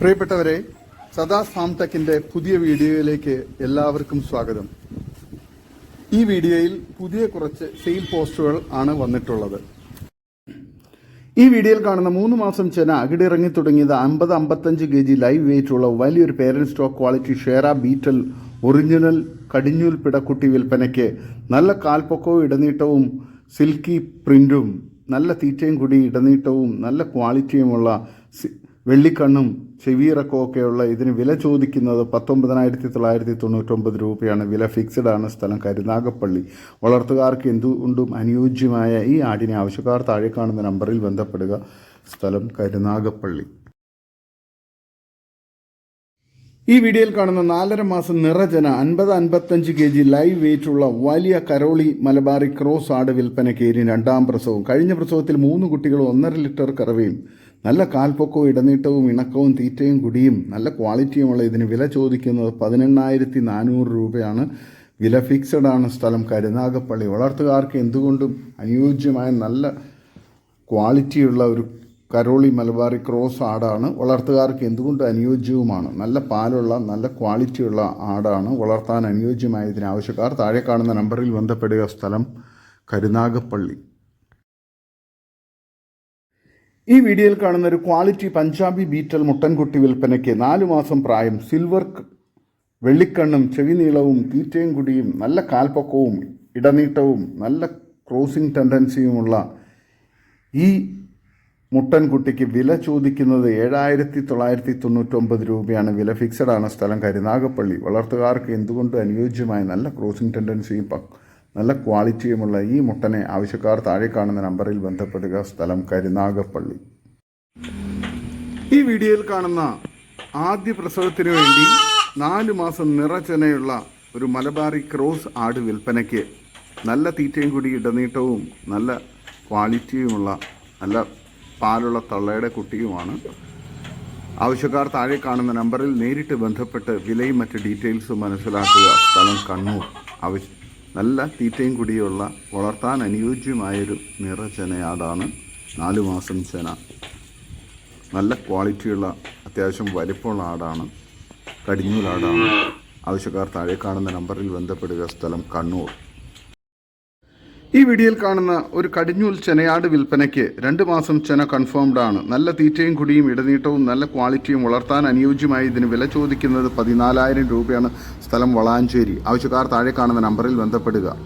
പ്രിയപ്പെട്ടവരെ സദാ ഫാംടെക്കിന്റെ പുതിയ വീഡിയോയിലേക്ക് എല്ലാവർക്കും സ്വാഗതം. ഈ വീഡിയോയിൽ പുതിയ കുറച്ച് സെയിൽ പോസ്റ്റുകൾ ആണ് വന്നിട്ടുള്ളത്. ഈ വീഡിയോയിൽ കാണുന്ന മൂന്ന് മാസം ചെന അകിടിറങ്ങി തുടങ്ങിയത് അമ്പത് അമ്പത്തഞ്ച് കെ ജി ലൈവ് വെയിറ്റുള്ള വലിയൊരു പേരന്റ് സ്റ്റോക്ക് ക്വാളിറ്റി ഷെയറ ബീറ്റൽ ഒറിജിനൽ കടിഞ്ഞൂൽ പിടക്കുട്ടി വിൽപ്പനയ്ക്ക് നല്ല കാൽപ്പൊക്കവും ഇടനീട്ടവും സിൽക്കി പ്രിന്റും നല്ല തീറ്റയും കൂടി ഇടനീട്ടവും നല്ല ക്വാളിറ്റിയുമുള്ള വെള്ളിക്കണ്ണും ചെവിയിറക്കവും ഒക്കെയുള്ള ഇതിന് വില ചോദിക്കുന്നത് പത്തൊമ്പതിനായിരത്തി തൊള്ളായിരത്തി തൊണ്ണൂറ്റൊമ്പത് രൂപയാണ്. വില ഫിക്സഡ് ആണ് സ്ഥലം കരുനാഗപ്പള്ളി. വളർത്തുകാർക്ക് എന്തുകൊണ്ടും അനുയോജ്യമായ ഈ ആടിനെ ആവശ്യക്കാർ താഴെ കാണുന്ന നമ്പറിൽ ബന്ധപ്പെടുക. സ്ഥലം കരുനാഗപ്പള്ളി. ഈ വീഡിയോയിൽ കാണുന്ന നാലര മാസം നിറജന അൻപത് അൻപത്തഞ്ച് കെ ജി ലൈവ് വെയിറ്റ് ഉള്ള വലിയ കരോളി മലബാറി ക്രോസ് ആട് വിൽപ്പനയ്ക്ക് ഇനി രണ്ടാം പ്രസവം. കഴിഞ്ഞ പ്രസവത്തിൽ മൂന്ന് കുട്ടികൾ ഒന്നര ലിറ്റർ കറവയും നല്ല കാൽപ്പൊക്കവും ഇടനീട്ടവും ഇണക്കവും തീറ്റയും കുടിയും നല്ല ക്വാളിറ്റിയുമുള്ള ഇതിന് വില ചോദിക്കുന്നത് പതിനെണ്ണായിരത്തി നാനൂറ് രൂപയാണ്. വില ഫിക്സഡ് ആണ് സ്ഥലം. കരുനാഗപ്പള്ളി വളർത്തുകാർക്ക് എന്തുകൊണ്ടും അനുയോജ്യമായ നല്ല ക്വാളിറ്റിയുള്ള ഒരു കരോളി മലബാറി ക്രോസ് ആടാണ്. വളർത്തുകാർക്ക് എന്തുകൊണ്ട് അനുയോജ്യവുമാണ്? നല്ല പാലുള്ള നല്ല ക്വാളിറ്റിയുള്ള ആടാണ് വളർത്താൻ അനുയോജ്യമായതിന് ആവശ്യക്കാർ. താഴെ കാണുന്ന നമ്പറിൽ ബന്ധപ്പെടുക. സ്ഥലം കരുനാഗപ്പള്ളി. ഈ വീഡിയോയിൽ കാണുന്ന ഒരു ക്വാളിറ്റി പഞ്ചാബി ബീറ്റൽ മുട്ടൻകുട്ടി വിൽപ്പനയ്ക്ക് നാലു മാസം പ്രായം. സിൽവർ വെള്ളിക്കണ്ണും ചെവി നീളവും തീറ്റയും കുടിയും നല്ല കാൽപ്പൊക്കവും ഇടനീട്ടവും നല്ല ക്രോസിംഗ് ടെൻഡൻസിയുമുള്ള ഈ മുട്ടൻകുട്ടിക്ക് വില ചോദിക്കുന്നത് ഏഴായിരത്തി തൊള്ളായിരത്തി തൊണ്ണൂറ്റൊമ്പത് രൂപയാണ്. വില ഫിക്സഡ് ആണ്. സ്ഥലം കരുനാഗപ്പള്ളി. വളർത്തുകാർക്ക് എന്തുകൊണ്ട് അനുയോജ്യമായ നല്ല ക്രോസിംഗ് ടെൻഡൻസിയും നല്ല ക്വാളിറ്റിയുമുള്ള ഈ മുട്ടനെ ആവശ്യക്കാർ താഴെ കാണുന്ന നമ്പറിൽ ബന്ധപ്പെടുക. സ്ഥലം കരുനാഗപ്പള്ളി. ഈ വീഡിയോയിൽ കാണുന്ന ആദ്യ പ്രസവത്തിനു വേണ്ടി നാല് മാസം നിറചനയുള്ള ഒരു മലബാറി ക്രോസ് ആട് വിൽപ്പനയ്ക്ക് നല്ല തീറ്റയും കൂടി ഇടനീട്ടവും നല്ല ക്വാളിറ്റിയുമുള്ള നല്ല പാലുള്ള തള്ളയുടെ കുട്ടിയുമാണ്. ആവശ്യക്കാർ താഴെ കാണുന്ന നമ്പറിൽ നേരിട്ട് ബന്ധപ്പെട്ട് വിലയും മറ്റ് ഡീറ്റെയിൽസും മനസ്സിലാക്കുക. സ്ഥലം കണ്ണൂർ. ആവശ്യ നല്ല തീറ്റയും കുടിയുള്ള വളർത്താൻ അനുയോജ്യമായൊരു നിറചെനയാടാണ് നാലു മാസം ചെന. നല്ല ക്വാളിറ്റിയുള്ള അത്യാവശ്യം വലിപ്പമുള്ള ആടാണ്. കടിഞ്ഞൂലാടാണ് ആവശ്യക്കാർ താഴെ കാണുന്ന നമ്പറിൽ ബന്ധപ്പെടുക. സ്ഥലം കണ്ണൂർ. ഈ വീഡിയോയിൽ കാണുന്ന ഒരു കടിഞ്ഞൂൽ ചെനയാട് വിൽപ്പനയ്ക്ക് രണ്ട് മാസം ചെന കൺഫേംഡ് ആണ്. നല്ല തീറ്റയും കുടിയും ഇടനീട്ടവും നല്ല ക്വാളിറ്റിയും വളർത്താൻ അനുയോജ്യമായി ഇതിന് വില ചോദിക്കുന്നത് പതിനാലായിരം രൂപയാണ്. സ്ഥലം വളാഞ്ചേരി. ആവശ്യക്കാർ താഴെ കാണുന്ന നമ്പറിൽ ബന്ധപ്പെടുക.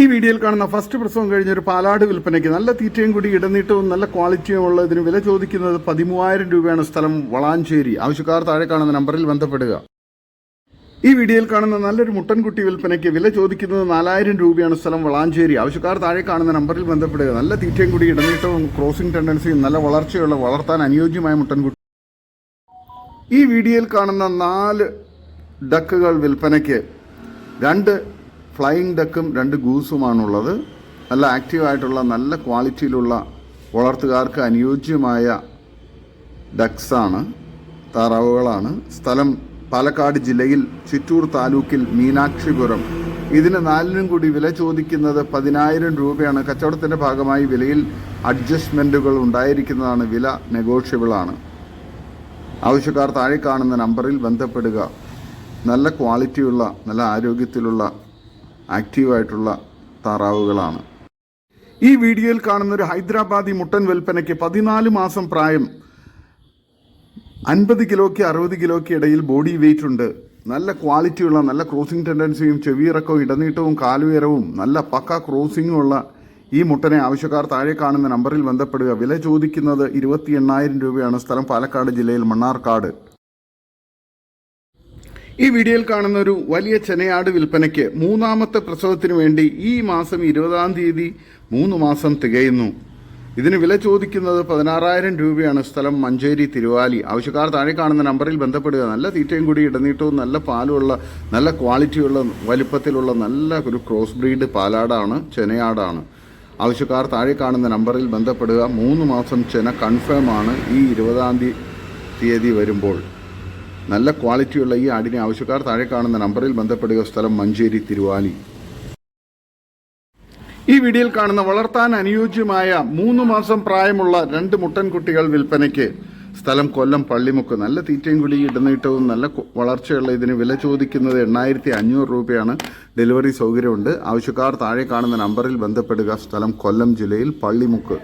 ഈ വീഡിയോയിൽ കാണുന്ന ഫസ്റ്റ് പ്രസവം കഴിഞ്ഞ ഒരു പാലാട് വിൽപ്പനയ്ക്ക് നല്ല തീറ്റയും കൂടി ഇടനീട്ടവും നല്ല ക്വാളിറ്റിയും ഉള്ള ഇതിന് വില ചോദിക്കുന്നത് പതിമൂവായിരം രൂപയാണ് സ്ഥലം വളാഞ്ചേരി. ആവശ്യക്കാർ താഴെ കാണുന്ന നമ്പറിൽ ബന്ധപ്പെടുക. ഈ വീഡിയോയിൽ കാണുന്ന നല്ലൊരു മുട്ടൻകുട്ടി വിൽപ്പനയ്ക്ക് വില ചോദിക്കുന്നത് നാലായിരം രൂപയാണ് സ്ഥലം വളാഞ്ചേരി. ആവശ്യക്കാർ താഴെ കാണുന്ന നമ്പറിൽ ബന്ധപ്പെടുക. നല്ല തീറ്റയും കൂടി ഇടനീട്ടവും ക്രോസിംഗ് ടെൻഡൻസിയും നല്ല വളർച്ചയുള്ള വളർത്താൻ അനുയോജ്യമായ മുട്ടൻകുട്ടി ഈ വീഡിയോയിൽ കാണുന്ന നാല് ഡക്കുകൾ വിൽപ്പനയ്ക്ക് രണ്ട് ഫ്ലൈയിങ് ഡക്കും രണ്ട് ഗൂസുമാണുള്ളത്. നല്ല ആക്റ്റീവായിട്ടുള്ള നല്ല ക്വാളിറ്റിയിലുള്ള വളർത്തുകാർക്ക് അനുയോജ്യമായ ഡക്സാണ് താറാവുകളാണ്. സ്ഥലം പാലക്കാട് ജില്ലയിൽ ചിറ്റൂർ താലൂക്കിൽ മീനാക്ഷിപുരം ഇതിന് നാലിനും കൂടി വില ചോദിക്കുന്നത് പതിനായിരം രൂപയാണ്. കച്ചവടത്തിന്റെ ഭാഗമായി വിലയിൽ അഡ്ജസ്റ്റ്മെന്റുകൾ ഉണ്ടായിരിക്കുന്നതാണ് വില നെഗോഷ്യബിളാണ്. ആവശ്യക്കാർ താഴെ കാണുന്ന നമ്പറിൽ ബന്ധപ്പെടുക. നല്ല ക്വാളിറ്റിയുള്ള നല്ല ആരോഗ്യത്തിലുള്ള ആക്റ്റീവായിട്ടുള്ള താറാവുകളാണ്. ഈ വീഡിയോയിൽ കാണുന്ന ഒരു ഹൈദരാബാദി മുട്ടൻ വിൽപ്പനയ്ക്ക് പതിനാല് മാസം പ്രായം അൻപത് കിലോയ്ക്ക് അറുപത് കിലോയ്ക്ക് ഇടയിൽ ബോഡി വെയിറ്റ് ഉണ്ട്. നല്ല ക്വാളിറ്റിയുള്ള നല്ല ക്രോസിംഗ് ടെൻഡൻസിയും ചെവിയിറക്കവും ഇടനീട്ടവും കാലുയരവും നല്ല പക്ക ക്രോസിംഗും ഉള്ള ഈ മുട്ടനെ ആവശ്യക്കാർ താഴെ കാണുന്ന നമ്പറിൽ ബന്ധപ്പെടുക. വില ചോദിക്കുന്നത് ഇരുപത്തി എണ്ണായിരം രൂപയാണ്. സ്ഥലം പാലക്കാട് ജില്ലയിൽ മണ്ണാർക്കാട്. ഈ വീഡിയോയിൽ കാണുന്ന ഒരു വലിയ ചെനയാട് വിൽപ്പനയ്ക്ക് മൂന്നാമത്തെ പ്രസവത്തിന് വേണ്ടി ഈ മാസം ഇരുപതാം തീയതി മൂന്ന് മാസം തികയുന്നു. ഇതിന് വില ചോദിക്കുന്നത് പതിനാറായിരം രൂപയാണ്. സ്ഥലം മഞ്ചേരി തിരുവാലി. ആവശ്യക്കാർ താഴെ കാണുന്ന നമ്പറിൽ ബന്ധപ്പെടുക. നല്ല തീറ്റയും കൂടി ഇടനീട്ടവും നല്ല പാലുമുള്ള നല്ല ക്വാളിറ്റിയുള്ള വലിപ്പത്തിലുള്ള നല്ല ഒരു ക്രോസ് ബ്രീഡ് പാലാടാണ് ചെനയാടാണ്. ആവശ്യക്കാർ താഴെ കാണുന്ന നമ്പറിൽ ബന്ധപ്പെടുക. മൂന്ന് മാസം ചെന കൺഫേം ആണ് ഈ ഇരുപതാം തീയതി വരുമ്പോൾ. നല്ല ക്വാളിറ്റിയുള്ള ഈ ആടിനെ ആവശ്യക്കാർ താഴെ കാണുന്ന നമ്പറിൽ ബന്ധപ്പെടുക. സ്ഥലം മഞ്ചേരി തിരുവാലി. ഈ വീഡിയോയിൽ കാണുന്ന വളർത്താൻ അനുയോജ്യമായ മൂന്ന് മാസം പ്രായമുള്ള രണ്ട് മുട്ടൻകുട്ടികൾ വിൽപ്പനയ്ക്ക്. സ്ഥലം കൊല്ലം പള്ളിമുക്ക്. നല്ല തീറ്റയും കുടി ഇടനീട്ടവും നല്ല വളർച്ചയുള്ള ഇതിന് വില ചോദിക്കുന്നത് എണ്ണായിരത്തി അഞ്ഞൂറ് രൂപയാണ്. ഡെലിവറി സൗകര്യമുണ്ട്. ആവശ്യക്കാർ താഴെ കാണുന്ന നമ്പറിൽ ബന്ധപ്പെടുക. സ്ഥലം കൊല്ലം ജില്ലയിൽ പള്ളിമുക്ക്.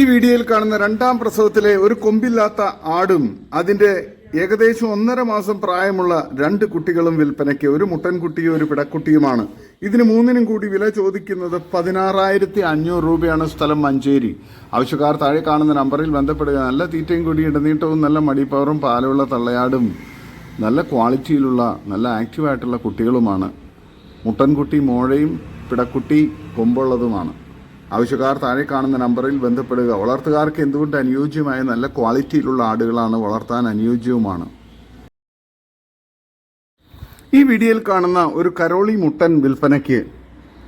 ഈ വീഡിയോയിൽ കാണുന്ന രണ്ടാം പ്രസവത്തിലെ ഒരു കൊമ്പില്ലാത്ത ആടും അതിന്റെ ഏകദേശം ഒന്നര മാസം പ്രായമുള്ള രണ്ട് കുട്ടികളും വിൽപ്പനയ്ക്ക് ഒരു മുട്ടൻകുട്ടിയും ഒരു പിടക്കുട്ടിയുമാണ്. ഇതിന് മൂന്നിനും കൂടി വില ചോദിക്കുന്നത് പതിനാറായിരത്തി അഞ്ഞൂറ് രൂപയാണ് സ്ഥലം മഞ്ചേരി. ആവശ്യക്കാർ താഴെ കാണുന്ന നമ്പറിൽ ബന്ധപ്പെടുക. നല്ല തീറ്റയും കൂടി ഇടനീട്ടവും നല്ല മടിപ്പവറും പാലുള്ള തള്ളയാടും നല്ല ക്വാളിറ്റിയിലുള്ള നല്ല ആക്റ്റീവായിട്ടുള്ള കുട്ടികളുമാണ്. മുട്ടൻകുട്ടി മോഴയും പിടക്കുട്ടി കൊമ്പുള്ളതുമാണ്. ആവശ്യക്കാർ താഴെ കാണുന്ന നമ്പറിൽ ബന്ധപ്പെടുക. വളർത്തുകാർക്ക് എന്തുകൊണ്ട് അനുയോജ്യമായ നല്ല ക്വാളിറ്റിയിലുള്ള ആടുകളാണ് വളർത്താൻ അനുയോജ്യവുമാണ്? ഈ വീഡിയോയിൽ കാണുന്ന ഒരു കരോളി മുട്ടൻ വിൽപ്പനയ്ക്ക്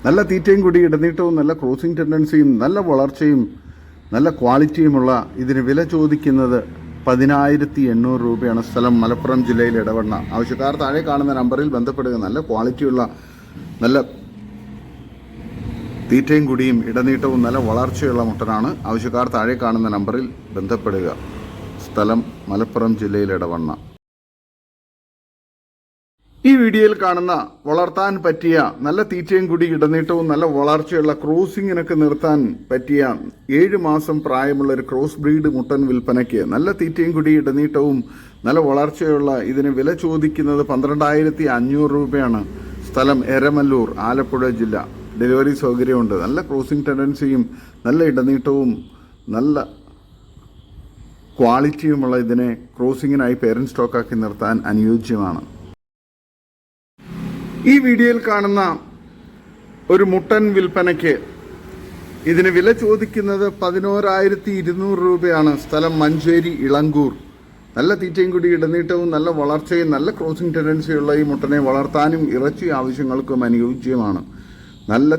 നല്ല തീറ്റയും കൂടി ഇടനീട്ടവും നല്ല ക്രോസിംഗ് ടെൻഡൻസിയും നല്ല വളർച്ചയും നല്ല ക്വാളിറ്റിയുമുള്ള ഇതിന് വില ചോദിക്കുന്നത് പതിനായിരത്തി എണ്ണൂറ് രൂപയാണ് സ്ഥലം മലപ്പുറം ജില്ലയിൽ ഇടവണ്ണ. ആവശ്യക്കാർ താഴെ കാണുന്ന നമ്പറിൽ ബന്ധപ്പെടുക. നല്ല ക്വാളിറ്റിയുള്ള നല്ല തീറ്റയും കുടിയും ഇടനീട്ടവും നല്ല വളർച്ചയുള്ള മുട്ടനാണ്. ആവശ്യക്കാർ താഴെ കാണുന്ന നമ്പറിൽ ബന്ധപ്പെടുക. സ്ഥലം മലപ്പുറം ജില്ലയിൽ ഇടവണ്ണ. ഈ വീഡിയോയിൽ കാണുന്ന വളർത്താൻ പറ്റിയ നല്ല തീറ്റയും കുടി ഇടനീട്ടവും നല്ല വളർച്ചയുള്ള ക്രോസിങ്ങിനൊക്കെ നിർത്താൻ പറ്റിയ ഏഴ് മാസം പ്രായമുള്ള ഒരു ക്രോസ് ബ്രീഡ് മുട്ടൻ വിൽപ്പനയ്ക്ക് നല്ല തീറ്റയും കുടി ഇടനീട്ടവും നല്ല വളർച്ചയുള്ള ഇതിന് വില ചോദിക്കുന്നത് പന്ത്രണ്ടായിരത്തി അഞ്ഞൂറ് രൂപയാണ്. സ്ഥലം എരമല്ലൂർ ആലപ്പുഴ ജില്ല. ഡെലിവറി സൗകര്യമുണ്ട്. നല്ല ക്രോസിംഗ് ടെൻഡൻസിയും നല്ല ഇടനീട്ടവും നല്ല ക്വാളിറ്റിയുമുള്ള ഇതിനെ ക്രോസിങ്ങിനായി പേരന്റ് സ്റ്റോക്കാക്കി നിർത്താൻ അനുയോജ്യമാണ്. ഈ വീഡിയോയിൽ കാണുന്ന ഒരു മുട്ടൻ വിൽപ്പനയ്ക്ക് ഇതിന് വില ചോദിക്കുന്നത് പതിനോരായിരത്തി ഇരുന്നൂറ് രൂപയാണ്. സ്ഥലം മഞ്ചേരി ഇളങ്കൂർ. നല്ല തീറ്റയും കൂടി ഇടനീട്ടവും നല്ല വളർച്ചയും നല്ല ക്രോസിംഗ് ടെൻഡൻസിയുള്ള ഈ മുട്ടനെ വളർത്താനും ഇറച്ചി ആവശ്യങ്ങൾക്കും അനുയോജ്യമാണ്. നല്ല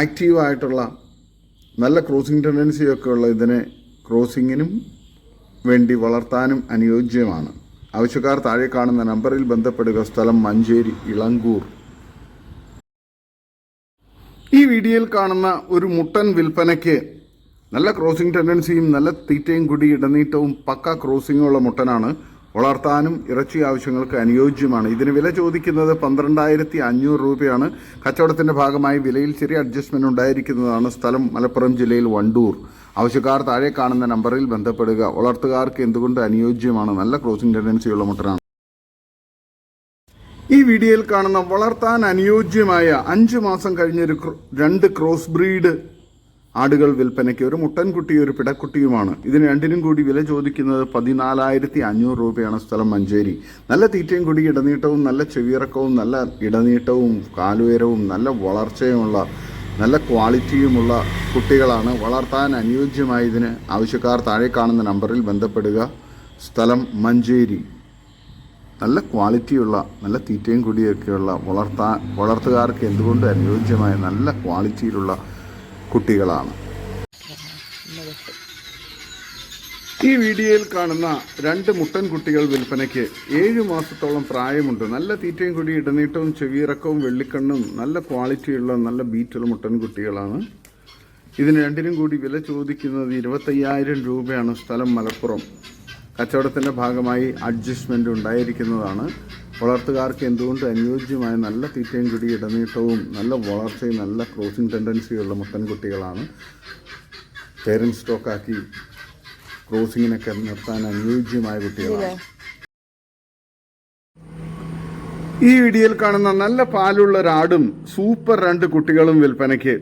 ആക്റ്റീവായിട്ടുള്ള നല്ല ക്രോസിംഗ് ടെൻഡൻസിയൊക്കെ ഉള്ള ഇതിനെ ക്രോസിങ്ങിനും വേണ്ടി വളർത്താനും അനുയോജ്യമാണ്. ആവശ്യക്കാർ താഴെ കാണുന്ന നമ്പറിൽ ബന്ധപ്പെടുക. സ്ഥലം മഞ്ചേരി ഇളങ്കൂർ. ഈ വീഡിയോയിൽ കാണുന്ന ഒരു മുട്ടൻ വിൽപ്പനയ്ക്ക് നല്ല ക്രോസിംഗ് ടെൻഡൻസിയും നല്ല തീറ്റയും കുടി ഇടനീട്ടവും പക്ക ക്രോസിങ്ങുള്ള മുട്ടനാണ് വളർത്താനും ഇറച്ചി ആവശ്യങ്ങൾക്ക് അനുയോജ്യമാണ്. ഇതിന് വില ചോദിക്കുന്നത് പന്ത്രണ്ടായിരത്തി അഞ്ഞൂറ് രൂപയാണ്. കച്ചവടത്തിന്റെ ഭാഗമായി വിലയിൽ ചെറിയ അഡ്ജസ്റ്റ്മെന്റ് ഉണ്ടായിരിക്കുന്നതാണ് സ്ഥലം മലപ്പുറം ജില്ലയിൽ വണ്ടൂർ. ആവശ്യക്കാർ താഴെ കാണുന്ന നമ്പറിൽ ബന്ധപ്പെടുക. വളർത്തുകാർക്ക് എന്തുകൊണ്ട് അനുയോജ്യമാണ്? നല്ല ക്രോസിംഗ് ടെൻഡൻസിയുള്ള മുട്ടനാണ്. ഈ വീഡിയോയിൽ കാണുന്ന വളർത്താൻ അനുയോജ്യമായ അഞ്ചു മാസം കഴിഞ്ഞൊരു രണ്ട് ക്രോസ് ബ്രീഡ് ആടുകൾ വിൽപ്പനയ്ക്ക് ഒരു മുട്ടൻകുട്ടി ഒരു പിടക്കുട്ടിയുമാണ്. ഇതിന് രണ്ടിനും കൂടി വില ചോദിക്കുന്നത് പതിനാലായിരത്തി അഞ്ഞൂറ് രൂപയാണ് സ്ഥലം മഞ്ചേരി. നല്ല തീറ്റയും കൂടി ഇടനീട്ടവും നല്ല ചെവിയിറക്കവും നല്ല ഇടനീട്ടവും കാലുയരവും നല്ല വളർച്ചയുമുള്ള നല്ല ക്വാളിറ്റിയുമുള്ള കുട്ടികളാണ് വളർത്താൻ അനുയോജ്യമായ ഇതിന് ആവശ്യക്കാർ താഴെ കാണുന്ന നമ്പറിൽ ബന്ധപ്പെടുക. സ്ഥലം മഞ്ചേരി. നല്ല ക്വാളിറ്റിയുള്ള നല്ല തീറ്റയും കുടിയൊക്കെയുള്ള വളർത്താൻ വളർത്തുകാർക്ക് എന്തുകൊണ്ട് അനുയോജ്യമായ നല്ല ക്വാളിറ്റിയിലുള്ള കുട്ടികളാണ്. ഈ വീഡിയോയിൽ കാണുന്ന രണ്ട് മുട്ടൻ കുട്ടികൾ വിൽപ്പനയ്ക്ക് ഏഴ് മാസത്തോളം പ്രായമുണ്ട്. നല്ല തീറ്റയും കൂടി ഇടനീട്ടവും ചെവിയിറക്കവും വെള്ളിക്കണ്ണും നല്ല ക്വാളിറ്റിയുള്ള നല്ല ബീറ്റുള്ള മുട്ടൻ കുട്ടികളാണ്. ഇതിന് രണ്ടിനും കൂടി വില ചോദിക്കുന്നത് ഇരുപത്തയ്യായിരം രൂപയാണ് സ്ഥലം മലപ്പുറം. കച്ചവടത്തിന്റെ ഭാഗമായി അഡ്ജസ്റ്റ്മെന്റ് ഉണ്ടായിരിക്കുന്നതാണ്. വളർത്തുകാർക്ക് എന്തുകൊണ്ട് അനുയോജ്യമായ നല്ല തീറ്റയും കുടി ഇടനീട്ടവും നല്ല വളർച്ചയും നല്ല ക്രോസിംഗ് ടെൻഡൻസിയുള്ള മുട്ടൻകുട്ടികളാണ് പേരന്റ് സ്റ്റോക്കാക്കി ക്രോസിങ്ങിനൊക്കെ നിർത്താൻ അനുയോജ്യമായ കുട്ടികളാണ്. ഈ വീഡിയോയിൽ കാണുന്ന നല്ല പാലുള്ള ഒരാടും സൂപ്പർ രണ്ട് കുട്ടികളും വിൽപ്പനയ്ക്ക്.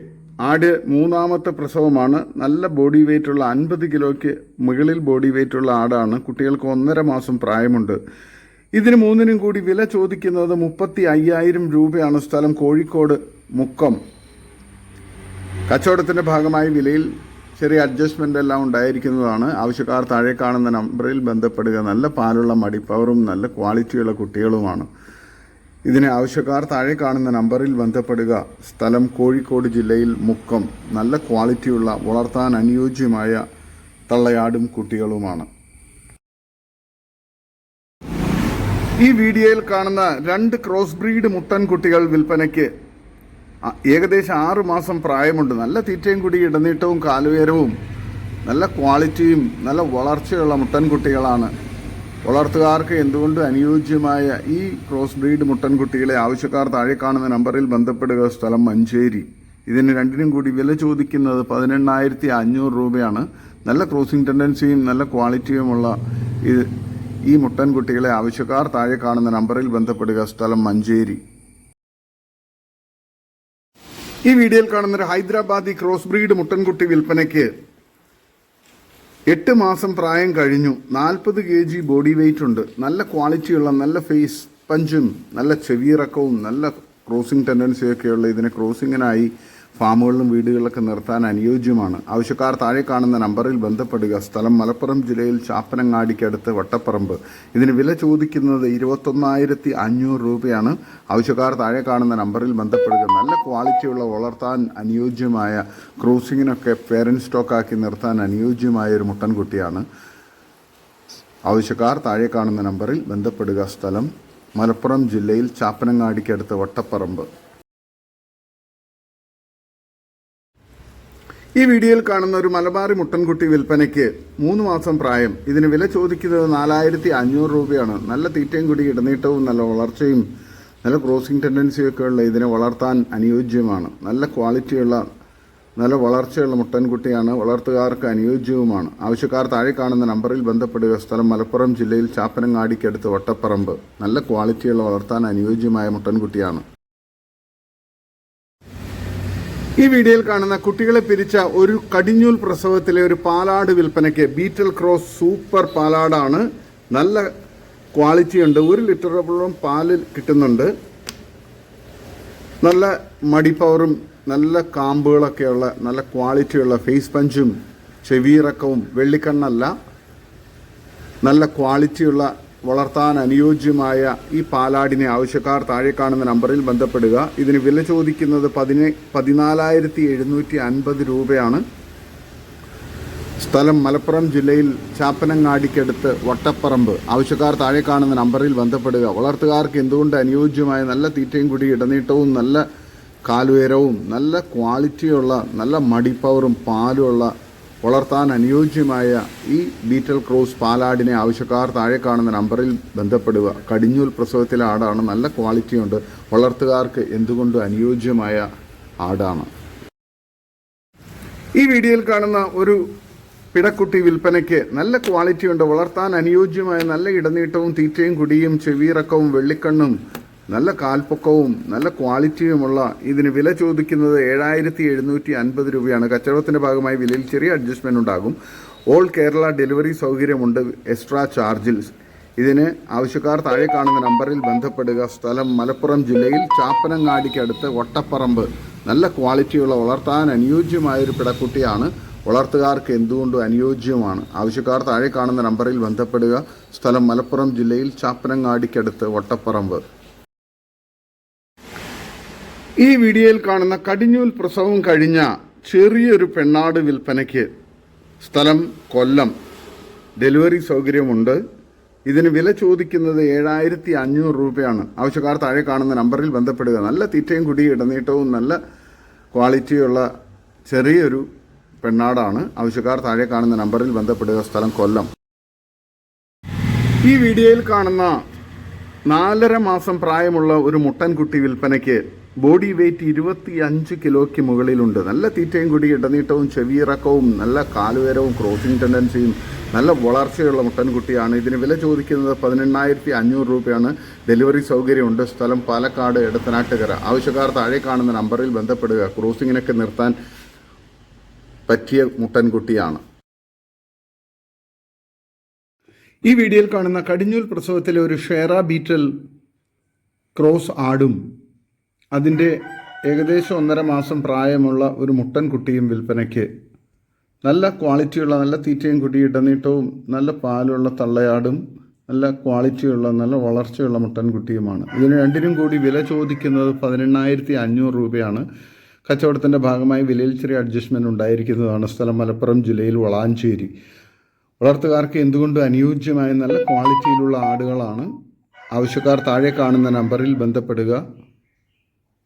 ആട് മൂന്നാമത്തെ പ്രസവമാണ്. നല്ല ബോഡി വെയിറ്റ് ഉള്ള അൻപത് കിലോയ്ക്ക് മുകളിൽ ബോഡി വെയിറ്റ് ഉള്ള ആടാണ്. കുട്ടികൾക്ക് ഒന്നര മാസം പ്രായമുണ്ട്. ഇതിന് മൂന്നിനും കൂടി വില ചോദിക്കുന്നത് മുപ്പത്തി അയ്യായിരം രൂപയാണ് സ്ഥലം കോഴിക്കോട് മുക്കം. കച്ചവടത്തിന്റെ ഭാഗമായ വിലയിൽ ചെറിയ അഡ്ജസ്റ്റ്മെന്റ് എല്ലാം ഉണ്ടായിരിക്കുന്നതാണ്. ആവശ്യക്കാർ താഴെ കാണുന്ന നമ്പറിൽ ബന്ധപ്പെടുക. നല്ല പാലുള്ള മടിപ്പവറും നല്ല ക്വാളിറ്റിയുള്ള കുട്ടികളുമാണ്. ഇതിന് ആവശ്യക്കാർ താഴെ കാണുന്ന നമ്പറിൽ ബന്ധപ്പെടുക. സ്ഥലം കോഴിക്കോട് ജില്ലയിൽ മുക്കം. നല്ല ക്വാളിറ്റിയുള്ള വളർത്താൻ അനുയോജ്യമായ തള്ളയാടും കുട്ടികളുമാണ്. ഈ വീഡിയോയിൽ കാണുന്ന രണ്ട് ക്രോസ് ബ്രീഡ് മുട്ടൻ കുട്ടികൾ വിൽപ്പനയ്ക്ക് ഏകദേശം ആറ് മാസം പ്രായമുണ്ട്. നല്ല തീറ്റയും കൂടി ഇടനീട്ടവും കാലുയരവും നല്ല ക്വാളിറ്റിയും നല്ല വളർച്ചയുള്ള മുട്ടൻ കുട്ടികളാണ്. വളർത്തുകാർക്ക് എന്തുകൊണ്ടും അനുയോജ്യമായ ഈ ക്രോസ് ബ്രീഡ് മുട്ടൻ കുട്ടികളെ ആവശ്യക്കാർ താഴെ കാണുന്ന നമ്പറിൽ ബന്ധപ്പെടുക? സ്ഥലം മഞ്ചേരി. ഇതിന് രണ്ടിനും കൂടി വില ചോദിക്കുന്നത് പതിനെണ്ണായിരത്തി അഞ്ഞൂറ് രൂപയാണ്. നല്ല ക്രോസിംഗ് ടെൻഡൻസിയും നല്ല ക്വാളിറ്റിയുമുള്ള ഇത് ഈ മുട്ടൻകുട്ടികളെ ആവശ്യക്കാർ താഴെ കാണുന്ന നമ്പറിൽ ബന്ധപ്പെടുക. സ്ഥലം മഞ്ചേരി. ഈ വീഡിയോയിൽ കാണുന്ന ഒരു ഹൈദരാബാദി ക്രോസ് ബ്രീഡ് മുട്ടൻകുട്ടി വിൽപ്പനയ്ക്ക് എട്ട് മാസം പ്രായം കഴിഞ്ഞു. നാൽപ്പത് കെ ജി ബോഡി വെയിറ്റ് ഉണ്ട്. നല്ല ക്വാളിറ്റിയുള്ള നല്ല ഫേസ് പഞ്ചും നല്ല ചെവിയിറക്കവും നല്ല ക്രോസിംഗ് ടെൻഡൻസിയൊക്കെയുള്ള ഇതിനെ ക്രോസിങ്ങിനായി ഫാമുകളിലും വീടുകളിലൊക്കെ നിർത്താൻ അനുയോജ്യമാണ്. ആവശ്യക്കാർ താഴെ കാണുന്ന നമ്പറിൽ ബന്ധപ്പെടുക. സ്ഥലം മലപ്പുറം ജില്ലയിൽ ചാപ്പനങ്ങാടിക്കടുത്ത് വട്ടപ്പറമ്പ്. ഇതിന് വില ചോദിക്കുന്നത് ഇരുപത്തൊന്നായിരത്തി അഞ്ഞൂറ് രൂപയാണ്. ആവശ്യക്കാർ താഴെ കാണുന്ന നമ്പറിൽ ബന്ധപ്പെടുക. നല്ല ക്വാളിറ്റിയുള്ള വളർത്താൻ അനുയോജ്യമായ ക്രൂസിങ്ങിനൊക്കെ പേരന്റ് സ്റ്റോക്കാക്കി നിർത്താൻ അനുയോജ്യമായ ഒരു മുട്ടൻകുട്ടിയാണ്. ആവശ്യക്കാർ താഴെ കാണുന്ന നമ്പറിൽ ബന്ധപ്പെടുക. സ്ഥലം മലപ്പുറം ജില്ലയിൽ ചാപ്പനങ്ങാടിക്കടുത്ത് വട്ടപ്പറമ്പ്. ഈ വീഡിയോയിൽ കാണുന്ന ഒരു മലബാറി മുട്ടൻകുട്ടി വിൽപ്പനയ്ക്ക് മൂന്ന് മാസം പ്രായം. ഇതിന് വില ചോദിക്കുന്നത് നാലായിരത്തി അഞ്ഞൂറ് രൂപയാണ്. നല്ല തീറ്റയും കൂടി ഇടനീട്ടവും നല്ല വളർച്ചയും നല്ല ക്രോസിംഗ് ടെൻഡൻസിയൊക്കെ ഉള്ള ഇതിനെ വളർത്താൻ അനുയോജ്യമാണ്. നല്ല ക്വാളിറ്റിയുള്ള നല്ല വളർച്ചയുള്ള മുട്ടൻകുട്ടിയാണ് വളർത്തുകാർക്ക് അനുയോജ്യവുമാണ്. ആവശ്യക്കാർ താഴെ കാണുന്ന നമ്പറിൽ ബന്ധപ്പെടുക. സ്ഥലം മലപ്പുറം ജില്ലയിൽ ചാപ്പനങ്ങാടിക്കടുത്ത് വട്ടപ്പറമ്പ്. നല്ല ക്വാളിറ്റിയുള്ള വളർത്താൻ അനുയോജ്യമായ മുട്ടൻകുട്ടിയാണ്. ഈ വീഡിയോയിൽ കാണുന്ന കുട്ടികളെ പിരിച്ച ഒരു കടിഞ്ഞൂൽ പ്രസവത്തിലെ ഒരു പാലാട് വിൽപ്പനയ്ക്ക് ബീറ്റൽ ക്രോസ് സൂപ്പർ പാലാടാണ്. നല്ല ക്വാളിറ്റി ഉണ്ട്. ഒരു ലിറ്ററോളം പാൽ കിട്ടുന്നുണ്ട്. നല്ല മടിപ്പവറും നല്ല കാമ്പുകളൊക്കെയുള്ള നല്ല ക്വാളിറ്റിയുള്ള ഫേസ് പഞ്ചും ചെവിയിറക്കവും വെള്ളിക്കണ്ണല്ല. നല്ല ക്വാളിറ്റിയുള്ള വളർത്താൻ അനുയോജ്യമായ ഈ പാലാടിനെ ആവശ്യക്കാർ താഴെ കാണുന്ന നമ്പറിൽ ബന്ധപ്പെടുക. ഇതിന് വില ചോദിക്കുന്നത് പതിനെ പതിനാലായിരത്തി എഴുന്നൂറ്റി അൻപത് രൂപയാണ്. സ്ഥലം മലപ്പുറം ജില്ലയിൽ ചാപ്പനങ്ങാടിക്കടുത്ത് വട്ടപ്പറമ്പ്. ആവശ്യക്കാർ താഴെ കാണുന്ന നമ്പറിൽ ബന്ധപ്പെടുക. വളർത്തുകാർക്ക് എന്തുകൊണ്ട് അനുയോജ്യമായ നല്ല തീറ്റയും കൂടി ഇടനീട്ടവും നല്ല കാലുയരവും നല്ല ക്വാളിറ്റിയുള്ള നല്ല മടിപ്പവറും പാലുമുള്ള വളർത്താൻ അനുയോജ്യമായ ഈ ബീറ്റൽ ക്രോസ് പാലാടിനെ ആവശ്യക്കാർ താഴെ കാണുന്ന നമ്പറിൽ ബന്ധപ്പെടുക. കടിഞ്ഞൂൽ പ്രസവത്തിലെ ആടാണ്. നല്ല ക്വാളിറ്റിയുണ്ട് വളർത്തുകാർക്ക് എന്തുകൊണ്ട് അനുയോജ്യമായ ആടാണ്? ഈ വീഡിയോയിൽ കാണുന്ന ഒരു പിടക്കുട്ടി വിൽപ്പനയ്ക്ക് നല്ല ക്വാളിറ്റി ഉണ്ട്. വളർത്താൻ അനുയോജ്യമായ നല്ല ഇടനീട്ടവും തീറ്റയും കുടിയും ചെവിയിറക്കവും വെള്ളിക്കണ്ണും നല്ല കാൽപ്പൊക്കവും നല്ല ക്വാളിറ്റിയുമുള്ള ഇതിന് വില ചോദിക്കുന്നത് ഏഴായിരത്തി എഴുന്നൂറ്റി അൻപത് രൂപയാണ്. കച്ചവടത്തിന്റെ ഭാഗമായി വിലയിൽ ചെറിയ അഡ്ജസ്റ്റ്മെന്റ് ഉണ്ടാകും. ഓൾ കേരള ഡെലിവറി സൗകര്യമുണ്ട്. എക്സ്ട്രാ ചാർജിൽ ഇതിന് ആവശ്യക്കാർ താഴെ കാണുന്ന നമ്പറിൽ ബന്ധപ്പെടുക. സ്ഥലം മലപ്പുറം ജില്ലയിൽ ചാപ്പനങ്ങാടിക്കടുത്ത് വട്ടപ്പറമ്പ്. നല്ല ക്വാളിറ്റിയുള്ള വളർത്താൻ അനുയോജ്യമായൊരു പിടക്കുട്ടിയാണ്. വളർത്തുകാർക്ക് എന്തുകൊണ്ടും അനുയോജ്യമാണ്. ആവശ്യക്കാർ താഴെ കാണുന്ന നമ്പറിൽ ബന്ധപ്പെടുക. സ്ഥലം മലപ്പുറം ജില്ലയിൽ ചാപ്പനങ്ങാടിക്കടുത്ത് വട്ടപ്പറമ്പ്. ഈ വീഡിയോയിൽ കാണുന്ന കടിഞ്ഞൂൽ പ്രസവം കഴിഞ്ഞ ചെറിയൊരു പെണ്ണാട് വിൽപ്പനയ്ക്ക് സ്ഥലം കൊല്ലം. ഡെലിവറി സൗകര്യമുണ്ട്. ഇതിന് വില ചോദിക്കുന്നത് ഏഴായിരത്തി അഞ്ഞൂറ് രൂപയാണ്. ആവശ്യക്കാർ താഴെ കാണുന്ന നമ്പറിൽ ബന്ധപ്പെടുക. നല്ല തീറ്റയും കുടി ഇടനീട്ടവും നല്ല ക്വാളിറ്റിയുള്ള ചെറിയൊരു പെണ്ണാടാണ്. ആവശ്യക്കാർ താഴെ കാണുന്ന നമ്പറിൽ ബന്ധപ്പെടുക. സ്ഥലം കൊല്ലം. ഈ വീഡിയോയിൽ കാണുന്ന നാലര മാസം പ്രായമുള്ള ഒരു മുട്ടൻകുട്ടി വിൽപ്പനയ്ക്ക് ബോഡി വെയ്റ്റ് ഇരുപത്തി അഞ്ച് കിലോയ്ക്ക് മുകളിലുണ്ട്. നല്ല തീറ്റയും കൂടി ഇടനീട്ടവും ചെവിയിറക്കവും നല്ല കാലുയരവും ക്രോസിംഗ് ടെൻഡൻസിയും നല്ല വളർച്ചയുള്ള മുട്ടൻകുട്ടിയാണ്. ഇതിന് വില ചോദിക്കുന്നത് പതിനെണ്ണായിരത്തി അഞ്ഞൂറ് രൂപയാണ്. ഡെലിവറി സൗകര്യമുണ്ട്. സ്ഥലം പാലക്കാട് എടത്തനാട്ടുകര. ആവശ്യക്കാർ താഴെ കാണുന്ന നമ്പറിൽ ബന്ധപ്പെടുക. ക്രോസിങ്ങിനൊക്കെ നിർത്താൻ പറ്റിയ മുട്ടൻകുട്ടിയാണ്. ഈ വീഡിയോയിൽ കാണുന്ന കടിഞ്ഞൂൽ പ്രസവത്തിലെ ഒരു ഷേറ ബീറ്റൽ ക്രോസ് ആടും അതിന്റെ ഏകദേശം ഒന്നര മാസം പ്രായമുള്ള ഒരു മുട്ടൻ കുട്ടിയും വിൽപ്പനയ്ക്ക്. നല്ല ക്വാളിറ്റിയുള്ള നല്ല തീറ്റയും കുട്ടി ഇടനീട്ടവും നല്ല പാലുള്ള തള്ളയാടും നല്ല ക്വാളിറ്റിയുള്ള നല്ല വളർച്ചയുള്ള മുട്ടൻ കുട്ടിയുമാണ്. ഇതിന് രണ്ടിനും കൂടി വില ചോദിക്കുന്നത് പതിനെണ്ണായിരത്തി അഞ്ഞൂറ് രൂപയാണ്. കച്ചവടത്തിന്റെ ഭാഗമായി വിലയിൽ ചെറിയ അഡ്ജസ്റ്റ്മെന്റ് ഉണ്ടായിരിക്കുന്നതാണ് സ്ഥലം മലപ്പുറം ജില്ലയിൽ വളാഞ്ചേരി. വളർത്തുകാർക്ക് എന്തുകൊണ്ടും അനുയോജ്യമായ നല്ല ക്വാളിറ്റിയിലുള്ള ആടുകളാണ്? ആവശ്യക്കാർ താഴെ കാണുന്ന നമ്പറിൽ ബന്ധപ്പെടുക.